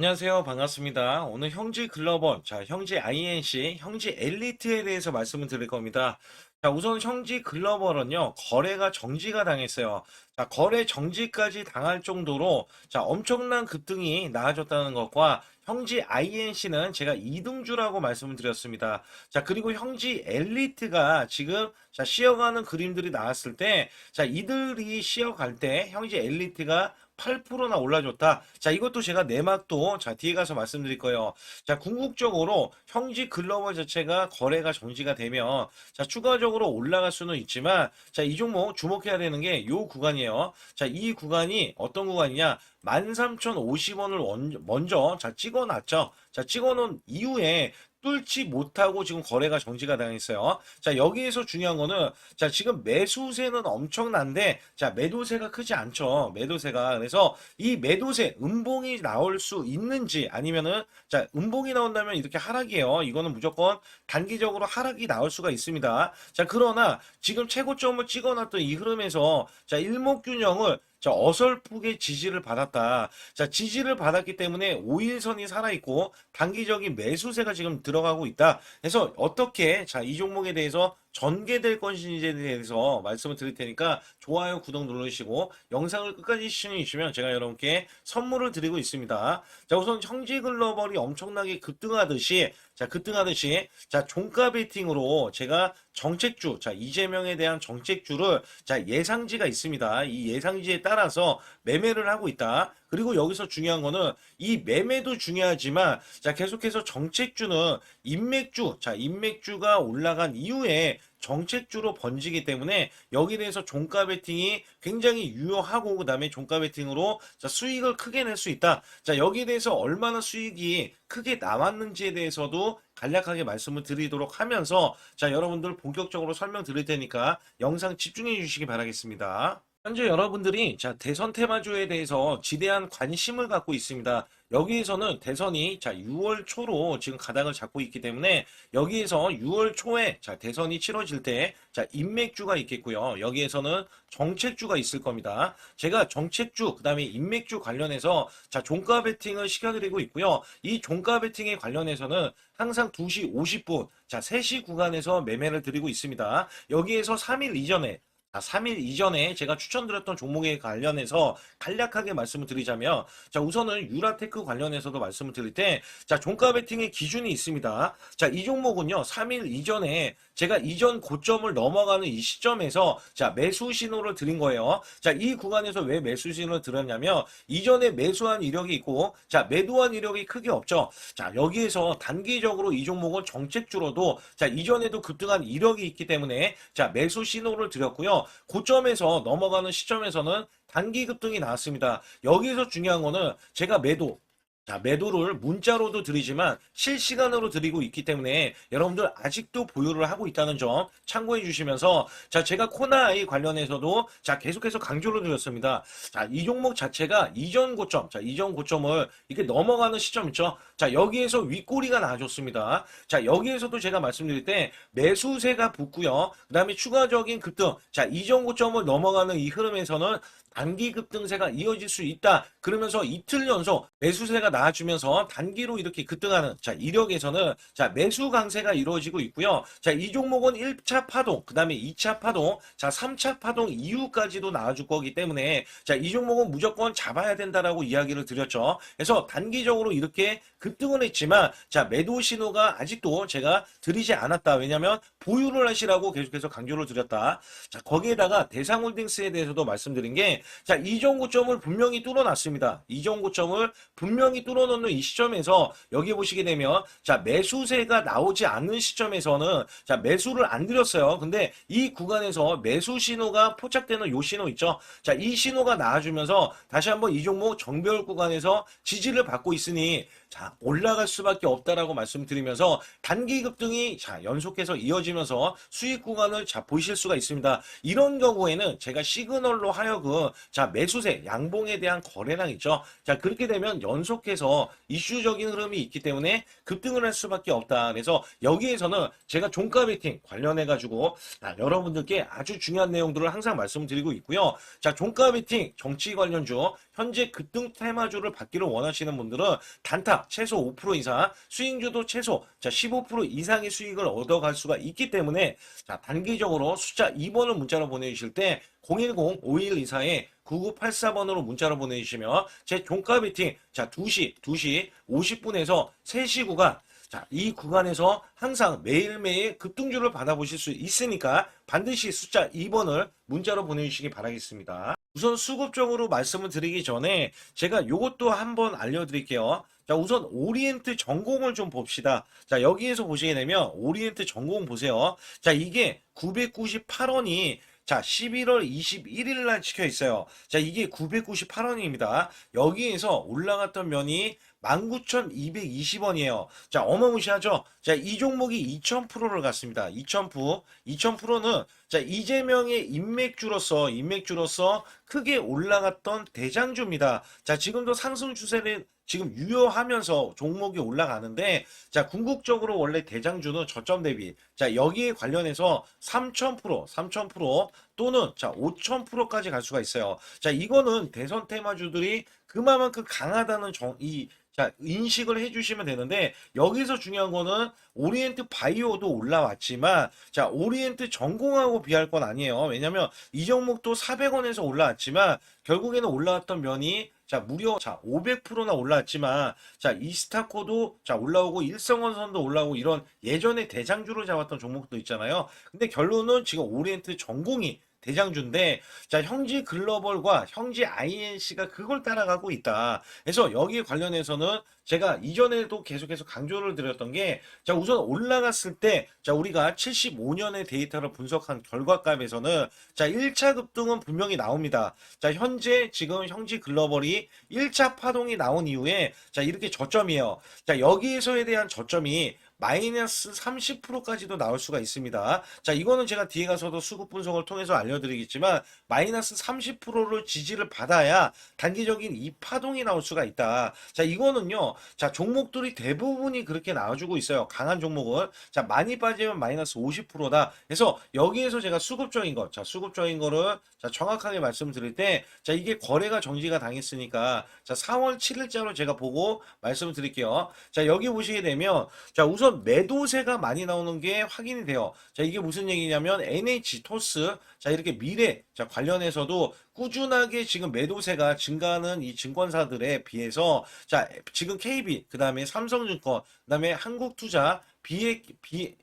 안녕하세요. 반갑습니다. 오늘 형지 글로벌, 자, 형지 INC, 형지 엘리트에 대해서 말씀을 드릴 겁니다. 자, 우선 형지 글로벌은요, 거래가 정지가 당했어요. 자, 거래 정지까지 당할 정도로, 자, 엄청난 급등이 나아졌다는 것과, 형지 INC는 제가 2등주라고 말씀을 드렸습니다. 자, 그리고 형지 엘리트가 지금, 자, 쉬어가는 그림들이 나왔을 때, 자, 이들이 쉬어갈 때, 형지 엘리트가 8%나 올라줬다. 자, 이것도 제가 내막도 자, 뒤에 가서 말씀드릴 거예요. 자, 궁극적으로 형지 글로벌 자체가 거래가 정지가 되면 자, 추가적으로 올라갈 수는 있지만 자, 이 종목 주목해야 되는 게 요 구간이에요. 자, 이 구간이 어떤 구간이냐? 13,050원을 먼저 자, 찍어 놨죠. 자, 찍어 놓은 이후에 뚫지 못하고 지금 거래가 정지가 당했어요. 자, 여기에서 중요한 거는 자, 지금 매수세는 엄청난데 자, 매도세가 크지 않죠. 매도세가. 그래서 이 매도세 음봉이 나올 수 있는지 아니면은 자, 음봉이 나온다면 이렇게 하락이에요. 이거는 무조건 단기적으로 하락이 나올 수가 있습니다. 자, 그러나 지금 최고점을 찍어 놨던 이 흐름에서 자, 일목균형을 자, 어설프게 지지를 받았다. 자, 지지를 받았기 때문에 5일선이 살아있고 단기적인 매수세가 지금 들어가고 있다. 그래서 어떻게 자, 이 종목에 대해서 전개될 것인지에 대해서 말씀을 드릴 테니까 좋아요, 구독 눌러주시고 영상을 끝까지 시청해주시면 제가 여러분께 선물을 드리고 있습니다. 자, 우선 형지 글로벌이 엄청나게 급등하듯이 자, 급등하듯이 자, 종가 베팅으로 제가 정책주, 자, 이재명에 대한 정책주를 자, 예상지가 있습니다. 이 예상지에 따라서 매매를 하고 있다. 그리고 여기서 중요한 거는 이 매매도 중요하지만 자 계속해서 정책주는 인맥주 자 인맥주가 올라간 이후에 정책주로 번지기 때문에 여기에 대해서 종가 베팅이 굉장히 유효하고 그다음에 종가 베팅으로 자 수익을 크게 낼 수 있다. 자 여기에 대해서 얼마나 수익이 크게 나왔는지에 대해서도 간략하게 말씀을 드리도록 하면서 자 여러분들 본격적으로 설명 드릴 테니까 영상 집중해 주시기 바라겠습니다. 현재 여러분들이 자 대선 테마주에 대해서 지대한 관심을 갖고 있습니다. 여기에서는 대선이 자 6월 초로 지금 가닥을 잡고 있기 때문에 여기에서 6월 초에 자 대선이 치러질 때 자 인맥주가 있겠고요. 여기에서는 정책주가 있을 겁니다. 제가 정책주 그다음에 인맥주 관련해서 자 종가 베팅을 시켜드리고 있고요. 이 종가 베팅에 관련해서는 항상 2시 50분 자 3시 구간에서 매매를 드리고 있습니다. 여기에서 3일 이전에 자, 3일 이전에 제가 추천드렸던 종목에 관련해서 간략하게 말씀을 드리자면, 자, 우선은 유라테크 관련해서도 말씀을 드릴 때, 자, 종가 베팅의 기준이 있습니다. 자, 이 종목은요, 3일 이전에 제가 이전 고점을 넘어가는 이 시점에서, 자, 매수 신호를 드린 거예요. 자, 이 구간에서 왜 매수 신호를 드렸냐면, 이전에 매수한 이력이 있고, 자, 매도한 이력이 크게 없죠. 자, 여기에서 단기적으로 이 종목은 정책주로도, 자, 이전에도 급등한 이력이 있기 때문에, 자, 매수 신호를 드렸고요. 고점에서 넘어가는 시점에서는 단기 급등이 나왔습니다. 여기서 중요한 거는 제가 매도 자, 매도를 문자로도 드리지만 실시간으로 드리고 있기 때문에 여러분들 아직도 보유를 하고 있다는 점 참고해 주시면서 자, 제가 코나아이 관련해서도 자, 계속해서 강조를 드렸습니다. 자, 이 종목 자체가 이전 고점, 자, 이전 고점을 이렇게 넘어가는 시점 있죠. 자, 여기에서 윗꼬리가 나와줬습니다. 자, 여기에서도 제가 말씀드릴 때 매수세가 붙고요. 그다음에 추가적인 급등. 자, 이전 고점을 넘어가는 이 흐름에서는 단기 급등세가 이어질 수 있다. 그러면서 이틀 연속 매수세가 나와주면서 단기로 이렇게 급등하는 자 이력에서는 자 매수 강세가 이루어지고 있고요. 자 이 종목은 1차 파동, 그 다음에 2차 파동, 자 3차 파동 이후까지도 나와줄 거기 때문에 자 이 종목은 무조건 잡아야 된다라고 이야기를 드렸죠. 그래서 단기적으로 이렇게 급등을 했지만 자 매도 신호가 아직도 제가 드리지 않았다. 왜냐하면 보유를 하시라고 계속해서 강조를 드렸다. 자 거기에다가 대상홀딩스에 대해서도 말씀드린 게 자, 이전 고점을 분명히 뚫어놨습니다. 이전 고점을 분명히 뚫어놓는 이 시점에서 여기 보시게 되면 자, 매수세가 나오지 않는 시점에서는 자, 매수를 안 드렸어요. 근데 이 구간에서 매수 신호가 포착되는 요 신호 있죠. 자, 이 신호가 나와주면서 다시 한번 이 종목 정별 구간에서 지지를 받고 있으니 자, 올라갈 수밖에 없다라고 말씀드리면서 단기 급등이 자, 연속해서 이어질 벌어지면서 수익 구간을 자 보실 수가 있습니다. 이런 경우에는 제가 시그널로 하여금 자 매수세 양봉에 대한 거래량 있죠. 자 그렇게 되면 연속해서 이슈적인 흐름이 있기 때문에 급등을 할 수밖에 없다. 그래서 여기에서는 제가 종가 베팅 관련해 가지고 여러분들께 아주 중요한 내용들을 항상 말씀드리고 있고요. 자 종가 베팅 정치 관련주 현재 급등 테마주를 받기를 원하시는 분들은 단타 최소 5% 이상 수익주도 최소 자 15% 이상의 수익을 얻어갈 수가 있기 때문에 자 단기적으로 숫자 2번을 문자로 보내주실 때 010-5124에 9984번으로 문자로 보내주시면 제 종가 베팅 자 2시 2시 50분에서 3시 구간 자, 이 구간에서 항상 매일매일 급등주를 받아보실 수 있으니까 반드시 숫자 2번을 문자로 보내주시기 바라겠습니다. 우선 수급적으로 말씀을 드리기 전에 제가 이것도 한번 알려드릴게요. 자, 우선 오리엔트 전공을 좀 봅시다. 자, 여기에서 보시게 되면 오리엔트 전공 보세요. 자, 이게 998원이 자, 11월 21일 날 찍혀 있어요. 자, 이게 998원입니다. 여기에서 올라갔던 면이 19,220원이에요. 자, 어마무시하죠? 자, 이 종목이 2,000%를 갔습니다. 2,000%. 2,000%는 자, 이재명의 인맥주로서, 인맥주로서 크게 올라갔던 대장주입니다. 자, 지금도 상승 추세를 지금 유효하면서 종목이 올라가는데, 자, 궁극적으로 원래 대장주는 저점 대비, 자, 여기에 관련해서 3,000%, 3,000% 또는 자, 5,000%까지 갈 수가 있어요. 자, 이거는 대선 테마주들이 그만큼 강하다는 정, 이 자, 인식을 해주시면 되는데, 여기서 중요한 거는 오리엔트 바이오도 올라왔지만, 자, 오리엔트 전공하고 비할 건 아니에요. 왜냐면 이 종목도 400원에서 올라왔지만, 결국에는 올라왔던 면이 자, 무려 자, 500%나 올라왔지만 자, 이스타코도 자, 올라오고 일성원선도 올라오고 이런 예전에 대장주를 잡았던 종목도 있잖아요. 근데 결론은 지금 오리엔트 전공이 대장주인데 자 형지 글로벌과 형지 INC가 그걸 따라가고 있다. 그래서 여기 관련해서는 제가 이전에도 계속해서 강조를 드렸던 게 자 우선 올라갔을 때 자 우리가 75년의 데이터를 분석한 결과값에서는 자 1차 급등은 분명히 나옵니다. 자 현재 지금 형지 글로벌이 1차 파동이 나온 이후에 자 이렇게 저점이에요. 자 여기에서에 대한 저점이 마이너스 30%까지도 나올 수가 있습니다. 자, 이거는 제가 뒤에 가서도 수급 분석을 통해서 알려드리겠지만, 마이너스 30%를 지지를 받아야 단기적인 이 파동이 나올 수가 있다. 자, 이거는요, 자, 종목들이 대부분이 그렇게 나와주고 있어요. 강한 종목은. 자, 많이 빠지면 마이너스 50%다. 그래서 여기에서 제가 수급적인 것, 자, 수급적인 거를 자, 정확하게 말씀드릴 때, 자, 이게 거래가 정지가 당했으니까, 자, 4월 7일자로 제가 보고 말씀을 드릴게요. 자, 여기 보시게 되면, 자, 우선 매도세가 많이 나오는 게 확인이 돼요. 자, 이게 무슨 얘기냐면 NH, 토스, 자, 이렇게 미래, 자, 관련해서도 꾸준하게 지금 매도세가 증가하는 이 증권사들에 비해서 자, 지금 KB, 그 다음에 삼성증권, 그 다음에 한국투자, 비액, 비,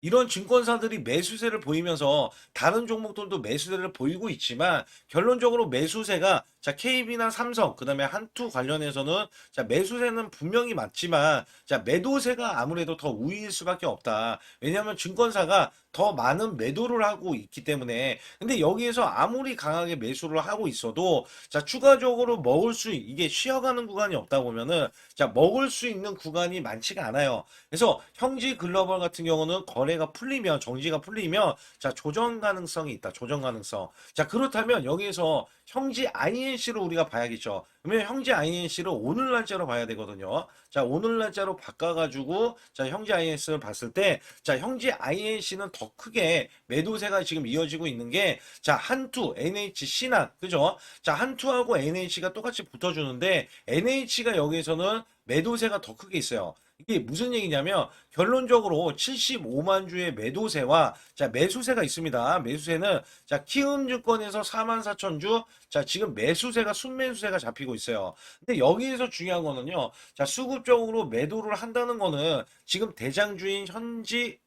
이런 증권사들이 매수세를 보이면서 다른 종목들도 매수세를 보이고 있지만 결론적으로 매수세가 자 KB나 삼성 그 다음에 한투 관련해서는 자 매수세는 분명히 맞지만 자 매도세가 아무래도 더 우위일 수밖에 없다. 왜냐하면 증권사가 더 많은 매도를 하고 있기 때문에 근데 여기에서 아무리 강하게 매수를 하고 있어도 자 추가적으로 먹을 수 이게 쉬어가는 구간이 없다 보면은 자 먹을 수 있는 구간이 많지가 않아요. 그래서 형지 글로벌 같은 경우는 거래가 풀리면 정지가 풀리면 자 조정 가능성이 있다. 조정 가능성. 자 그렇다면 여기에서 형지 INC로 우리가 봐야겠죠. 그러면 형지 INC를 오늘 날짜로 봐야 되거든요. 자, 오늘 날짜로 바꿔가지고, 자, 형지 INC를 봤을 때, 자, 형지 INC는 더 크게 매도세가 지금 이어지고 있는 게, 자, 한투, NH, 신한, 그죠? 자, 한투하고 NH가 똑같이 붙어주는데, NH가 여기에서는 매도세가 더 크게 있어요. 이게 무슨 얘기냐면 결론적으로 75만 주의 매도세와 자 매수세가 있습니다. 매수세는 자 키움증권에서 4만 4천 주, 자 지금 매수세가 순매수세가 잡히고 있어요. 근데 여기에서 중요한 거는요. 자 수급적으로 매도를 한다는 거는 지금 대장주인 현지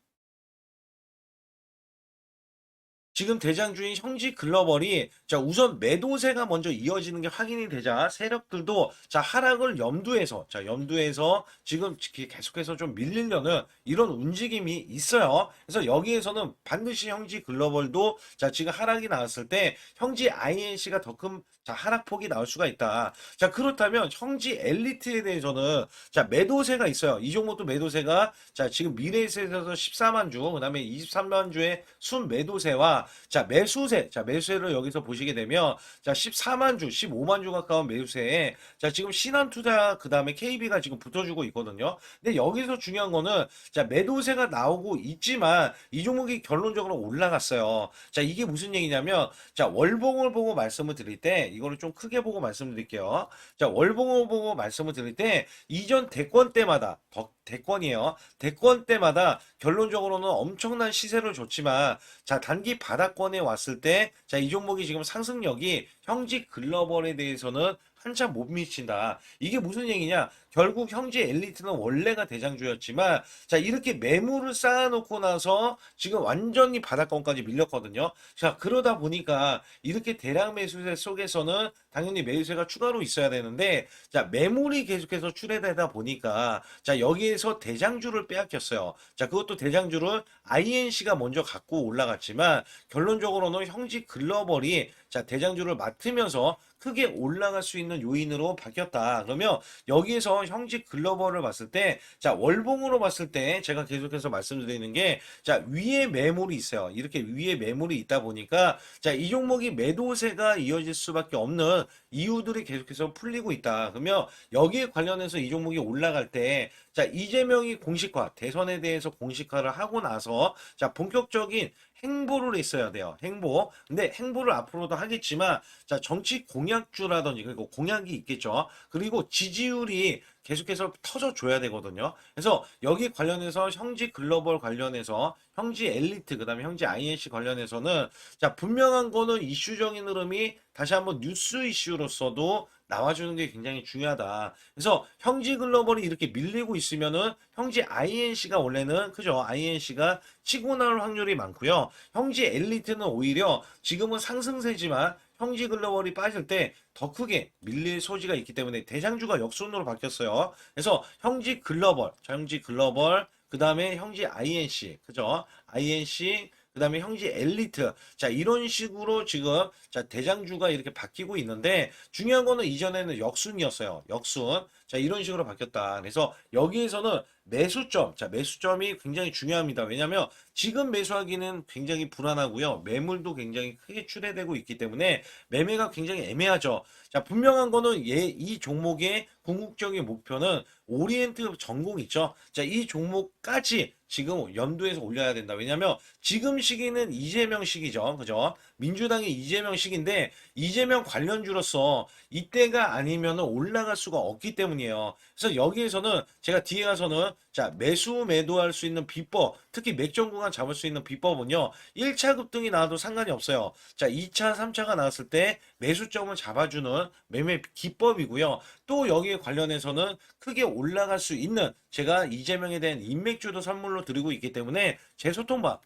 지금 대장 주인 형지 글로벌이 자 우선 매도세가 먼저 이어지는 게 확인이 되자 세력들도 자 하락을 염두에서 자 염두에서 지금 계속해서 좀 밀리려는 이런 움직임이 있어요. 그래서 여기에서는 반드시 형지 글로벌도 자 지금 하락이 나왔을 때 형지 INC가 더 큰 자 하락폭이 나올 수가 있다. 자 그렇다면 형지 엘리트에 대해서는 자 매도세가 있어요. 이 종목도 매도세가 자 지금 미래에서에서 14만 주, 그다음에 23만 주의 순 매도세와 자 매수세, 자 매수세를 여기서 보시게 되면 자 14만 주, 15만 주 가까운 매수세에 자 지금 신한투자 그다음에 KB가 지금 붙어주고 있거든요. 근데 여기서 중요한 거는 자 매도세가 나오고 있지만 이 종목이 결론적으로 올라갔어요. 자 이게 무슨 얘기냐면 자 월봉을 보고 말씀을 드릴 때 이거를 좀 크게 보고 말씀드릴게요. 자 월봉을 보고 말씀을 드릴 때 이전 대권 때마다 더 대권이에요. 대권 때마다 결론적으로는 엄청난 시세를 줬지만 자 단기 바닥권에 왔을 때 자 이 종목이 지금 상승력이 형지 글로벌에 대해서는 한참 못 미친다. 이게 무슨 얘기냐? 결국 형제 엘리트는 원래가 대장주였지만 자 이렇게 매물을 쌓아놓고 나서 지금 완전히 바닥권까지 밀렸거든요. 자 그러다 보니까 이렇게 대량 매수세 속에서는 당연히 매수세가 추가로 있어야 되는데 자 매물이 계속해서 출회되다 보니까 자 여기에서 대장주를 빼앗겼어요. 자 그것도 대장주를 INC가 먼저 갖고 올라갔지만 결론적으로는 형지 글로벌이 자 대장주를 맡으면서 크게 올라갈 수 있는 요인으로 바뀌었다. 그러면 여기에서 형지 글로벌을 봤을 때, 자, 월봉으로 봤을 때 제가 계속해서 말씀드리는 게, 자, 위에 매물이 있어요. 이렇게 위에 매물이 있다 보니까, 자, 이 종목이 매도세가 이어질 수밖에 없는 이유들이 계속해서 풀리고 있다. 그러면 여기에 관련해서 이 종목이 올라갈 때, 자, 이재명이 공식화, 대선에 대해서 공식화를 하고 나서, 자, 본격적인 행보를 했어야 돼요. 행보. 근데 행보를 앞으로도 하겠지만, 자, 정치 공약주라든지, 그리고 공약이 있겠죠. 그리고 지지율이 계속해서 터져줘야 되거든요. 그래서 여기 관련해서 형지 글로벌 관련해서 형지 엘리트, 그 다음에 형지 INC 관련해서는 자, 분명한 거는 이슈적인 흐름이 다시 한번 뉴스 이슈로서도 나와주는 게 굉장히 중요하다. 그래서 형지 글로벌이 이렇게 밀리고 있으면은 형지 INC가 원래는 그죠? INC가 치고 나올 확률이 많고요. 형지 엘리트는 오히려 지금은 상승세지만 형지 글로벌이 빠질 때 더 크게 밀릴 소지가 있기 때문에 대장주가 역순으로 바뀌었어요. 그래서 형지 글로벌, 형지 글로벌, 그 다음에 형지 INC, 그죠? INC, 그 다음에 형지 엘리트. 자, 이런 식으로 지금, 자, 대장주가 이렇게 바뀌고 있는데, 중요한 거는 이전에는 역순이었어요. 역순. 자, 이런 식으로 바뀌었다. 그래서 여기에서는 매수점, 자, 매수점이 굉장히 중요합니다. 왜냐면 지금 매수하기는 굉장히 불안하고요. 매물도 굉장히 크게 출해되고 있기 때문에 매매가 굉장히 애매하죠. 자, 분명한 거는 얘, 이 종목의 궁극적인 목표는 오리엔트 전공 있죠. 자, 이 종목까지 지금 연도에서 올려야 된다. 왜냐면 지금 시기는 이재명 시기죠. 그죠? 민주당의 이재명 시기인데 이재명 관련주로서 이때가 아니면 올라갈 수가 없기 때문이에요. 그래서 여기에서는 제가 뒤에 가서는 자 매수 매도할 수 있는 비법 특히 맥점 구간 잡을 수 있는 비법은요 1차 급등이 나와도 상관이 없어요. 자 2차 3차가 나왔을 때 매수점을 잡아주는 매매 기법이고요. 또 여기에 관련해서는 크게 올라갈 수 있는 제가 이재명에 대한 인맥주도 선물로 드리고 있기 때문에 제 소통방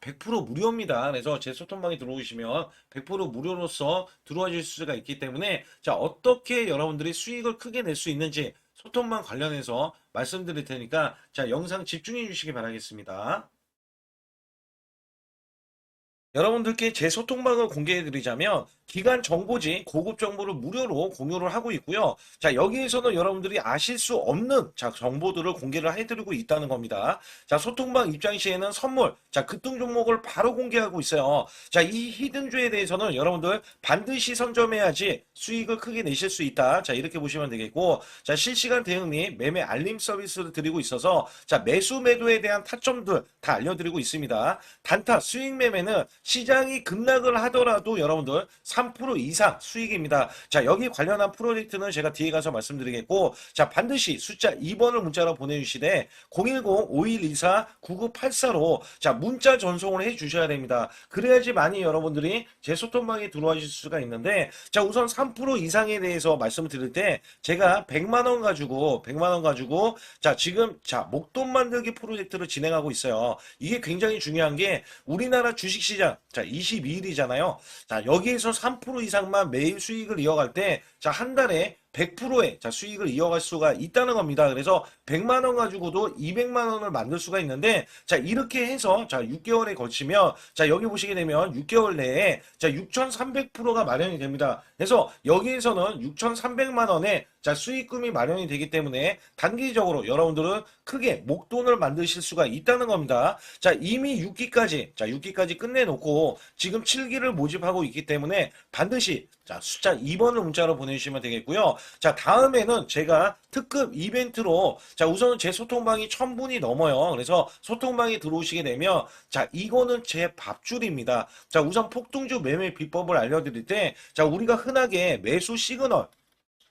100% 무료입니다. 그래서 제 소통방에 들어오시면 100% 무료로서 들어와 줄 수가 있기 때문에 자 어떻게 여러분들이 수익을 크게 낼 수 있는지 소통방 관련해서 말씀드릴 테니까 자 영상 집중해 주시기 바라겠습니다. 여러분들께 제 소통방을 공개해 드리자면 기간 정보지 고급 정보를 무료로 공유를 하고 있고요. 자, 여기에서는 여러분들이 아실 수 없는 자, 정보들을 공개를 해 드리고 있다는 겁니다. 자, 소통방 입장 시에는 선물, 자, 급등 종목을 바로 공개하고 있어요. 자, 이 히든주에 대해서는 여러분들 반드시 선점해야지 수익을 크게 내실 수 있다. 자, 이렇게 보시면 되겠고, 자, 실시간 대응 및 매매 알림 서비스를 드리고 있어서 자, 매수 매도에 대한 타점들 다 알려드리고 있습니다. 단타 수익 매매는 시장이 급락을 하더라도 여러분들 3% 이상 수익입니다. 자, 여기 관련한 프로젝트는 제가 뒤에 가서 말씀드리겠고, 자, 반드시 숫자 2번을 문자로 보내주시되, 010-5124-9984로, 자, 문자 전송을 해 주셔야 됩니다. 그래야지 많이 여러분들이 제 소통방에 들어와 주실 수가 있는데, 자, 우선 3% 이상에 대해서 말씀을 드릴 때, 제가 100만원 가지고, 100만원 가지고, 자, 지금, 자, 목돈 만들기 프로젝트를 진행하고 있어요. 이게 굉장히 중요한 게, 우리나라 주식시장, 자, 22일이잖아요. 자, 여기에서 3% 이상만 매일 수익을 이어갈 때, 자, 한 달에 100%의 자, 수익을 이어갈 수가 있다는 겁니다. 그래서 100만 원 가지고도 200만 원을 만들 수가 있는데, 자, 이렇게 해서 자, 6개월에 거치면, 자, 여기 보시게 되면 6개월 내에 자, 6,300%가 마련이 됩니다. 그래서 여기에서는 6,300만 원의 자, 수익금이 마련이 되기 때문에 단기적으로 여러분들은 크게 목돈을 만드실 수가 있다는 겁니다. 자, 이미 6기까지, 자, 6기까지 끝내놓고 지금 7기를 모집하고 있기 때문에 반드시 자, 숫자 2번을 문자로 보내주시면 되겠고요. 자, 다음에는 제가 특급 이벤트로 자, 우선은 제 소통방이 1000분이 넘어요. 그래서 소통방에 들어오시게 되면 자, 이거는 제 밥줄입니다. 자, 우선 폭등주 매매 비법을 알려드릴 때 자, 우리가 흔하게 매수 시그널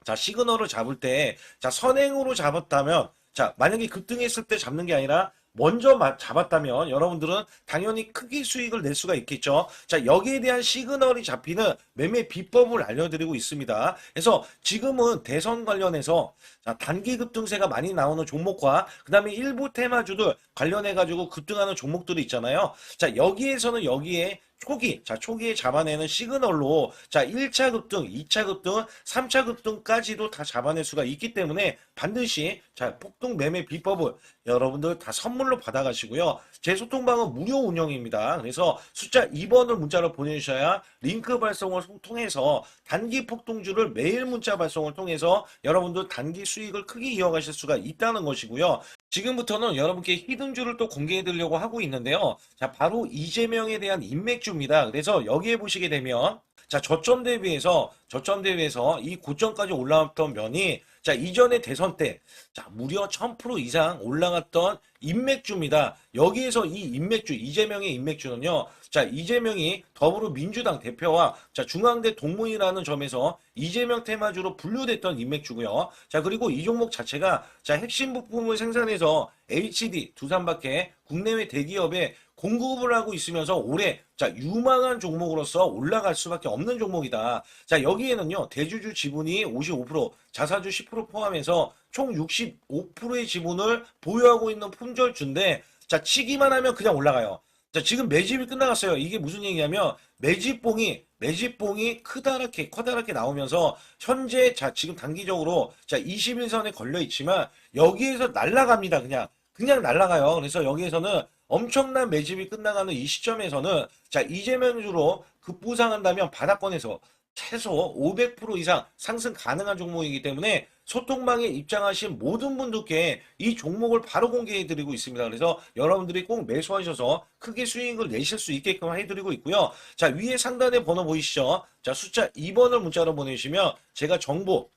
자, 시그널을 잡을 때, 자, 선행으로 잡았다면, 자, 만약에 급등했을 때 잡는 게 아니라, 먼저 마- 잡았다면 여러분들은 당연히 크게 수익을 낼 수가 있겠죠. 자, 여기에 대한 시그널이 잡히는 매매 비법을 알려드리고 있습니다. 그래서 지금은 대선 관련해서 자, 단기 급등세가 많이 나오는 종목과 그 다음에 일부 테마주들 관련해가지고 급등하는 종목들이 있잖아요. 자, 여기에서는 여기에 초기, 자, 초기에 잡아내는 시그널로, 자, 1차 급등, 2차 급등, 3차 급등까지도 다 잡아낼 수가 있기 때문에 반드시, 자, 폭등 매매 비법을 여러분들 다 선물로 받아가시고요. 제 소통방은 무료 운영입니다. 그래서 숫자 2번을 문자로 보내주셔야 링크 발송을 통해서 단기 폭등주를 매일 문자 발송을 통해서 여러분들 단기 수익을 크게 이어가실 수가 있다는 것이고요. 지금부터는 여러분께 히든주를 또 공개해 드리려고 하고 있는데요. 자, 바로 이재명에 대한 인맥주입니다. 그래서 여기에 보시게 되면 자, 저점 대비해서 저점 대비해서 이 고점까지 올라왔던 면이 자, 이전의 대선 때 자, 무려 1000% 이상 올라갔던 인맥주입니다. 여기에서 이 인맥주, 이재명의 인맥주는요. 자, 이재명이 더불어민주당 대표와 자, 중앙대 동문이라는 점에서 이재명 테마주로 분류됐던 인맥주고요. 자, 그리고 이 종목 자체가 자, 핵심 부품을 생산해서 HD 두산밖에 국내외 대기업에 공급을 하고 있으면서 올해 자 유망한 종목으로서 올라갈 수밖에 없는 종목이다. 자 여기에는요 대주주 지분이 55% 자사주 10% 포함해서 총 65%의 지분을 보유하고 있는 품절주인데 자 치기만 하면 그냥 올라가요. 자 지금 매집이 끝나갔어요. 이게 무슨 얘기냐면 매집봉이 매집봉이 크다랗게 커다랗게 나오면서 현재 자 지금 단기적으로 자 21선에 걸려 있지만 여기에서 날아갑니다. 그냥 그냥 날아가요. 그래서 여기에서는 엄청난 매집이 끝나가는 이 시점에서는 자 이재명 주로 급부상한다면 바닥권에서 최소 500% 이상 상승 가능한 종목이기 때문에 소통방에 입장하신 모든 분들께 이 종목을 바로 공개해 드리고 있습니다. 그래서 여러분들이 꼭 매수하셔서 크게 수익을 내실 수 있게끔 해드리고 있고요. 자 위에 상단에 번호 보이시죠? 자 숫자 2번을 문자로 보내주시면 제가 정보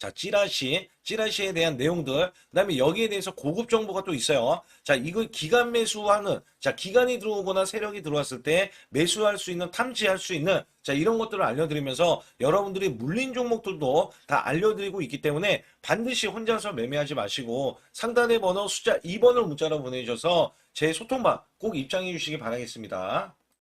자, 찌라시, 찌라시에 대한 내용들, 그 다음에 여기에 대해서 고급 정보가 또 있어요. 자, 이거 기간 매수하는, 자, 기간이 들어오거나 세력이 들어왔을 때 매수할 수 있는, 탐지할 수 있는, 자, 이런 것들을 알려드리면서 여러분들이 물린 종목들도 다 알려드리고 있기 때문에 반드시 혼자서 매매하지 마시고 상단의 번호 숫자 2번을 문자로 보내주셔서 제 소통방 꼭 입장해 주시기 바라겠습니다.